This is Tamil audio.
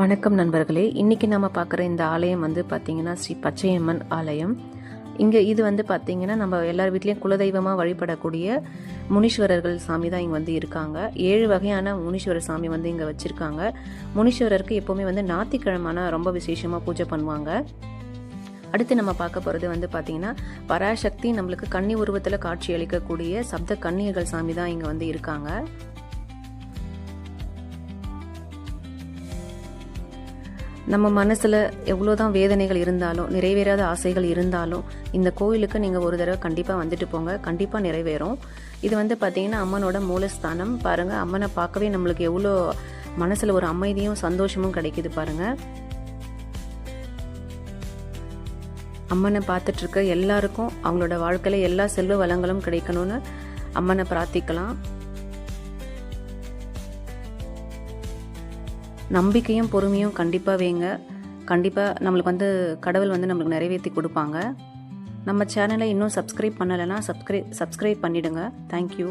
வணக்கம் நண்பர்களே. இன்றைக்கி நம்ம பார்க்குற இந்த ஆலயம் வந்து பார்த்திங்கன்னா ஸ்ரீ பச்சையம்மன் ஆலயம். இங்கே இது வந்து பார்த்திங்கன்னா நம்ம எல்லார் வீட்லேயும் குலதெய்வமாக வழிபடக்கூடிய முனீஸ்வரர்கள் சாமி தான் இங்கே வந்து இருக்காங்க. ஏழு வகையான முனீஸ்வரர் சாமி வந்து இங்கே வச்சுருக்காங்க. முனீஸ்வரருக்கு எப்போவுமே வந்து ஞாத்திக்கிழமான ரொம்ப விசேஷமாக பூஜை பண்ணுவாங்க. அடுத்து நம்ம பார்க்க போகிறது வந்து பார்த்திங்கன்னா பராசக்தி நம்மளுக்கு கன்னி உருவத்தில் காட்சி அளிக்கக்கூடிய சப்த கன்னியர்கள் சாமி தான் இங்கே வந்து இருக்காங்க. நம்ம மனசில் எவ்வளோதான் வேதனைகள் இருந்தாலும் நிறைவேறாத ஆசைகள் இருந்தாலும் இந்த கோயிலுக்கு நீங்கள் ஒரு தடவை கண்டிப்பாக வந்துட்டு போங்க. கண்டிப்பாக நிறைவேறும். இது வந்து பார்த்திங்கன்னா அம்மனோட மூலஸ்தானம். பாருங்கள் அம்மனை பார்க்கவே நம்மளுக்கு எவ்வளோ மனசில் ஒரு அமைதியும் சந்தோஷமும் கிடைக்குது பாருங்கள் அம்மனை பார்த்துட்ருக்க எல்லாருக்கும் அவங்களோட வாழ்க்கையில் எல்லா செல்வ வளங்களும் கிடைக்கணும்னு அம்மனை பிரார்த்திக்கலாம். நம்பிக்கையும் பொறுமையும் கண்டிப்பாக வேங்க. கண்டிப்பாக நம்மளுக்கு வந்து கடவுள் வந்து நம்மளுக்கு நிறைவேற்றி கொடுப்பாங்க. நம்ம சேனலை இன்னும் சப்ஸ்கிரைப் பண்ணலைன்னா சப்ஸ்கிரைப் சப்ஸ்கிரைப் பண்ணிவிடுங்க தேங்க்யூ